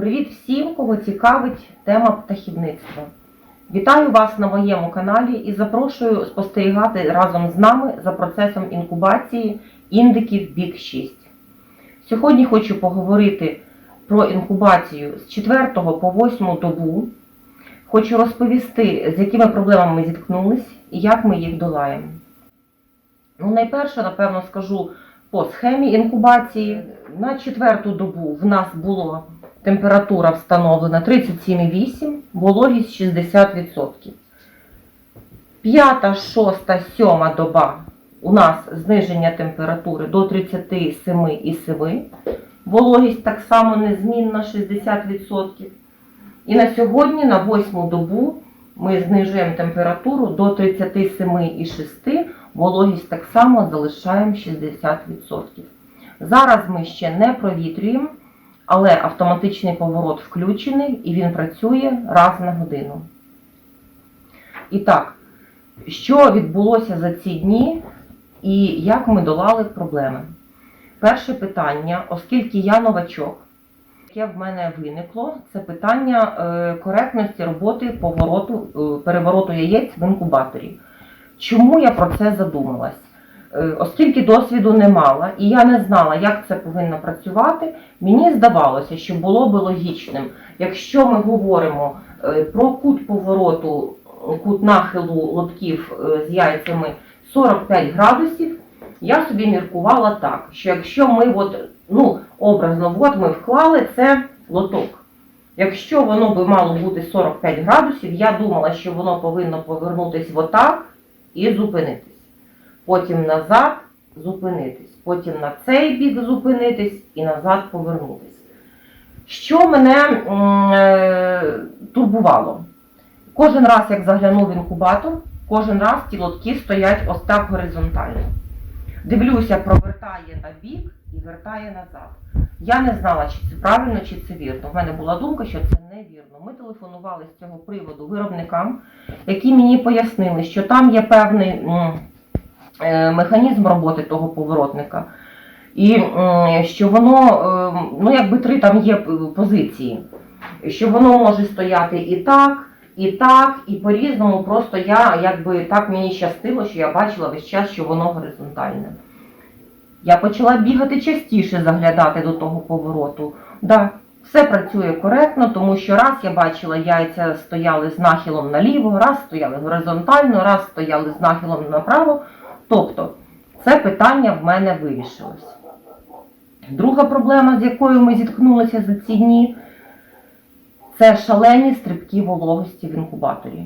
Привіт всім, кого цікавить тема птахівництва. Вітаю вас на моєму каналі і запрошую спостерігати разом з нами за процесом інкубації індиків бік 6. Сьогодні хочу поговорити про інкубацію з 4 по 8 добу. Хочу розповісти, з якими проблемами ми зіткнулись і як ми їх долаємо. Ну, найперше, напевно, скажу по схемі інкубації. На четверту добу в нас була температура встановлена 37,8, вологість 60%. П'ята, шоста, сьома доба у нас зниження температури до 37,7, вологість так само незмінна 60%. І на сьогодні, на восьму добу, ми знижуємо температуру до 37,6, вологість так само залишаємо 60%. Зараз ми ще не провітрюємо, але автоматичний поворот включений і він працює раз на годину. І так, що відбулося за ці дні і як ми долали проблеми? Перше питання, оскільки я новачок, яке в мене виникло, це питання е, коректності роботи повороту, е, перевороту яєць в інкубаторі. Чому я про це задумалась? Е, Оскільки досвіду не мала, і я не знала, як це повинно працювати, мені здавалося, що було би логічним, якщо ми говоримо е, про кут повороту, кут нахилу лотків е, з яйцями 45 градусів, я собі міркувала так, що якщо ми от, ну, образно, от ми вклали це лоток. Якщо воно би мало бути 45 градусів, я думала, що воно повинно повернутися отак і зупинитись. Потім назад зупинитись, потім на цей бік зупинитись і назад повернутись. Що мене е, турбувало? Кожен раз, як заглянув в інкубатор, кожен раз ті лотки стоять ось так горизонтально. Дивлюся, провертає на бік і вертає назад. Я не знала, чи це правильно, чи це вірно. У мене була думка, що це невірно. Ми телефонували з цього приводу виробникам, які мені пояснили, що там є певний механізм роботи того поворотника. І що воно, е, ну якби три там є е, позиції, що воно може стояти і так, і так, і по-різному. Просто я якби так мені щастило, що я бачила весь час, що воно горизонтальне. Я почала бігати частіше, заглядати до того повороту. Да, все працює коректно, тому що раз я бачила, яйця стояли з нахилом наліво, раз стояли горизонтально, раз стояли з нахилом направо. Тобто, це питання в мене вирішилось. Друга проблема, з якою ми зіткнулися за ці дні, це шалені стрибки вологості в інкубаторі.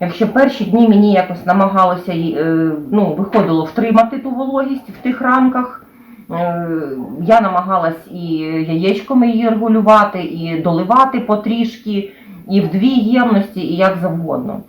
Якщо перші дні мені якось намагалося, е, ну, виходило втримати ту вологість в тих рамках, е, я намагалась і яєчками її регулювати, і доливати потрішки, і в дві ємності, і як завгодно.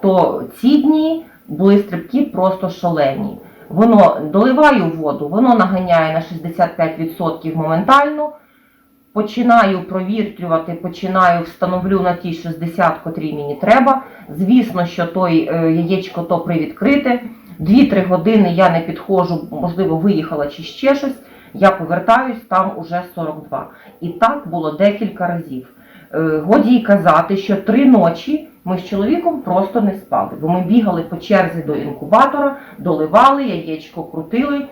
То ці дні були стрибки просто шалені. Воно доливаю воду, воно наганяє на 65% моментально. Починаю провіртрювати, починаю встановлю на ті 60, котрі мені треба. Звісно, що той е, яєчко то привідкрите. 2-3 години я не підходжу, можливо, виїхала чи ще щось. Я повертаюсь, там уже 42. І так було декілька разів. Е, Годі й казати, що три ночі ми з чоловіком просто не спали, бо ми бігали по черзі до інкубатора, доливали, яєчко крутили.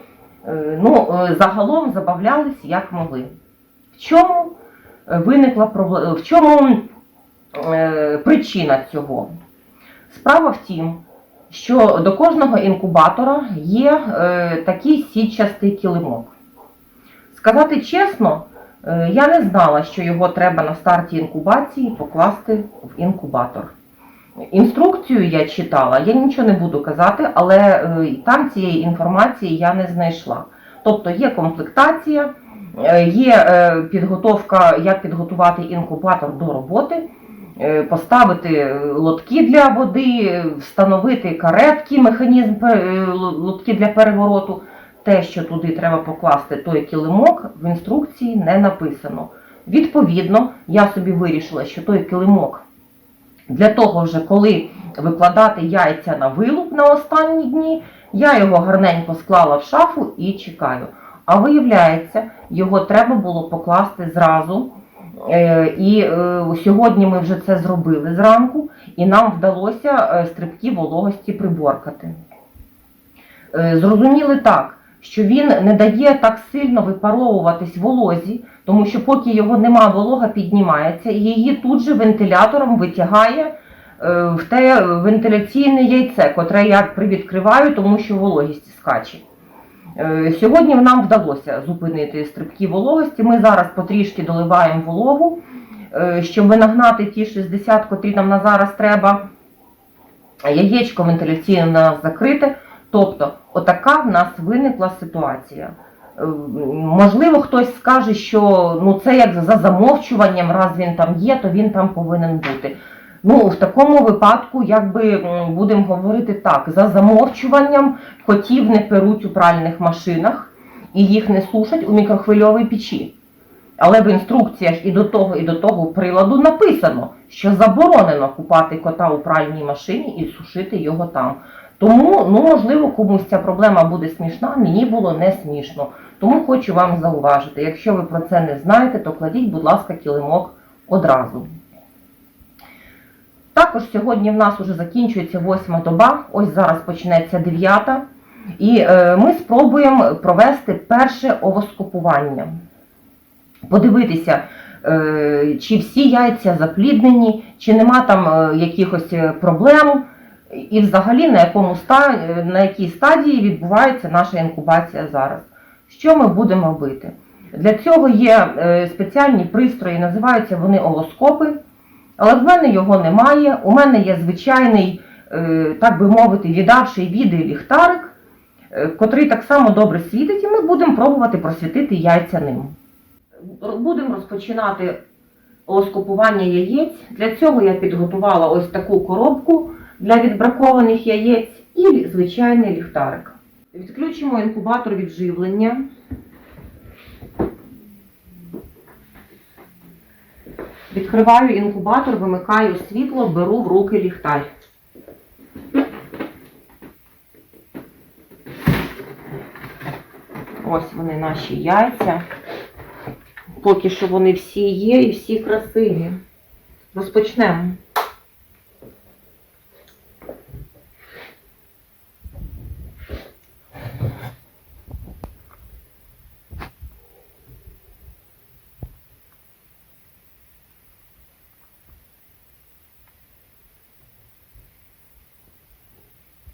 Е, Ну, е, загалом забавлялись як могли. В чому е, виникла? В чому причина цього? Справа в тім, що до кожного інкубатора є такий сітчастий килимок. Сказати чесно, я не знала, що його треба на старті інкубації покласти в інкубатор. Інструкцію я читала, я нічого не буду казати, але е, там цієї інформації я не знайшла. Тобто є комплектація, е, є е, підготовка, як підготувати інкубатор до роботи, поставити лотки для води, встановити каретки, механізм лотки для перевороту. Те, що туди треба покласти той килимок, в інструкції не написано. Відповідно, я собі вирішила, що той килимок для того, вже коли викладати яйця на вилуп на останні дні, я його гарненько склала в шафу і чекаю. А виявляється, його треба було покласти зразу Е, І е, сьогодні ми вже це зробили зранку, і нам вдалося е, стрибки вологості приборкати. Зрозуміли так, що він не дає так сильно випаровуватись волозі, тому що поки його нема, волога піднімається, і її тут же вентилятором витягає е, в те вентиляційне яйце, котре я привідкриваю, тому що вологість скаче. Е, Сьогодні нам вдалося зупинити стрибки вологості. Ми зараз потрішки доливаємо вологу, е, щоб нагнати ті 60, котрі нам на зараз треба. Яєчко нас закрите. Тобто, отака в нас виникла ситуація. Е, Можливо, хтось скаже, що ну, це як за замовчуванням, раз він там є, то він там повинен бути. Ну, в такому випадку, якби будемо говорити так, за замовчуванням котів не перуть у пральних машинах і їх не сушать у мікрохвильовій печі. Але в інструкціях і до того, і до того приладу написано, що заборонено купати кота у пральній машині і сушити його там. Тому, ну, можливо, комусь ця проблема буде смішна, мені було не смішно. Тому хочу вам зауважити, якщо ви про це не знаєте, то кладіть, будь ласка, килимок одразу. Також сьогодні в нас вже закінчується восьма доба, ось зараз почнеться дев'ята. І е, ми спробуємо провести перше овоскопування. Подивитися, е, чи всі яйця запліднені, чи нема там е, якихось проблем, і взагалі на, якому на якій стадії відбувається наша інкубація зараз. Що ми будемо робити? Для цього є е, спеціальні пристрої, називаються вони овоскопи. Але в мене його немає. У мене є звичайний, е, так би мовити, віддавший віди ліхтарик, е, котрий так само добре світить, і ми будемо пробувати просвітити яйця ним. Будемо розпочинати оскопування яєць. Для цього я підготувала ось таку коробку для відбракованих яєць і звичайний ліхтарик. Відключимо інкубатор від живлення. Відкриваю інкубатор, вимикаю світло, беру в руки ліхтар. Ось вони наші яйця. Поки що вони всі є і всі красиві. Розпочнемо.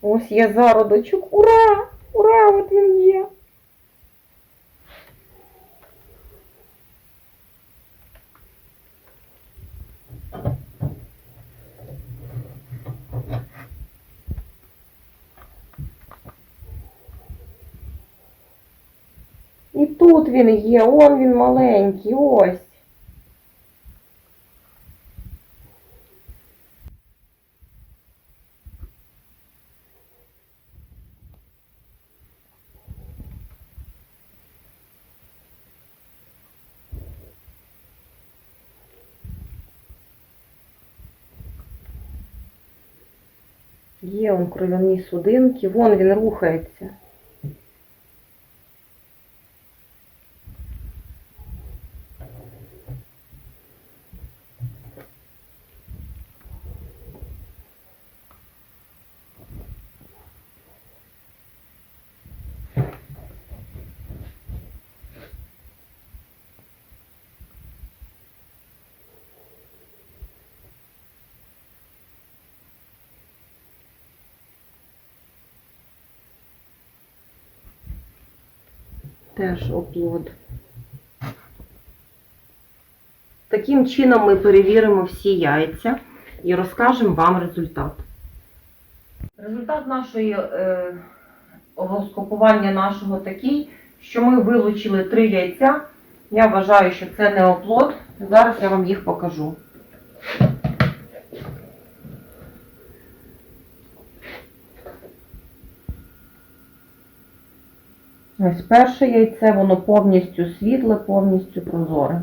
Ось є зародочок. Ура! Ура! От він є. І тут він є, он він маленький, ось. Є он кров'яні судинки, вон він рухається. Теж оплод. Таким чином ми перевіримо всі яйця і розкажемо вам результат. Результат нашої е, нашого такий, що ми вилучили три яйця. Я вважаю, що це не оплод. Зараз я вам їх покажу. Ось перше яйце, воно повністю світле, повністю прозоре.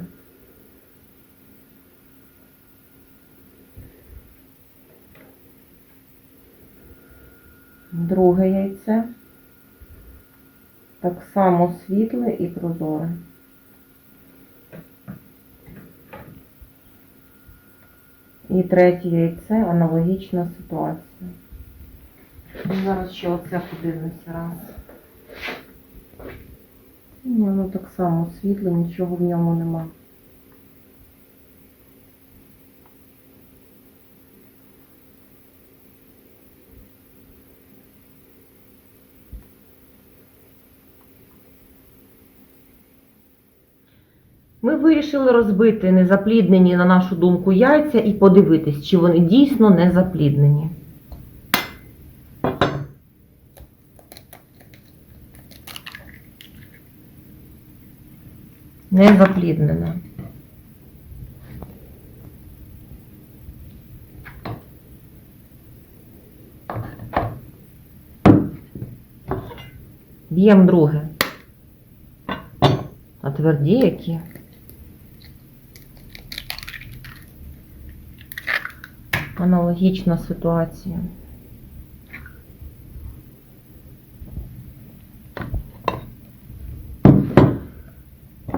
Друге яйце. Так само світле і прозоре. І третє яйце аналогічна ситуація. Ну, Зараз ще оце подивимося раз. Ну, Воно так само світле, нічого в ньому нема. Ми вирішили розбити незапліднені, на нашу думку, яйця і подивитись, чи вони дійсно не запліднені. Не запліднене. Б'ємо друге. А тверді які? Аналогічна ситуація.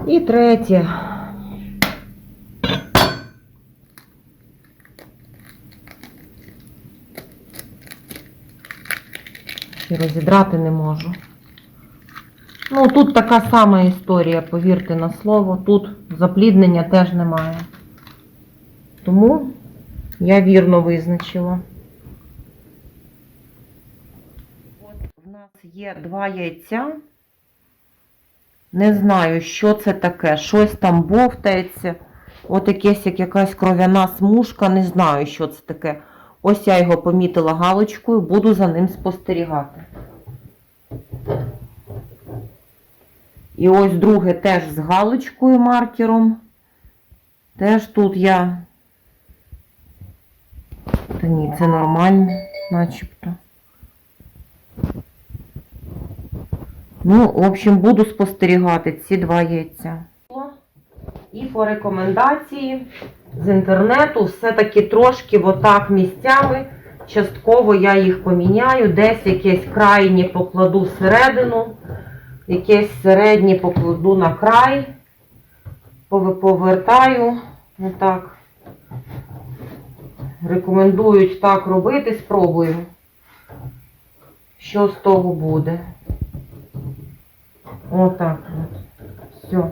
І третє. І розідрати не можу. Ну, тут така сама історія, повірте на слово. Тут запліднення теж немає. Тому я вірно визначила. От в нас є два яйця. Не знаю, що це таке. Щось там бовтається. От якесь як якась кров'яна смужка. Не знаю, що це таке. Ось я його помітила галочкою, буду за ним спостерігати. І ось друге теж з галочкою маркером. Теж тут я. Та ні, це нормально, начебто. Ну, в общем, буду спостерігати ці два яйця. І по рекомендації з інтернету все-таки трошки отак місцями. Частково я їх поміняю, десь якесь крайнє покладу всередину, якесь середнє покладу на край, Пове- повертаю. Отак. Рекомендують так робити, спробую. Що з того буде. Отак от. Все.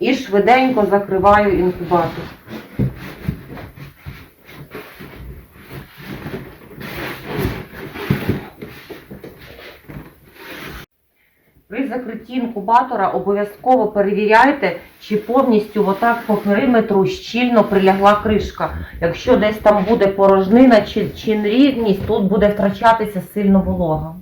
І швиденько закриваю інкубатор. При закритті інкубатора обов'язково перевіряйте, чи повністю отак по периметру щільно прилягла кришка. Якщо десь там буде порожнина чи, чи нерівність, тут буде втрачатися сильно волога.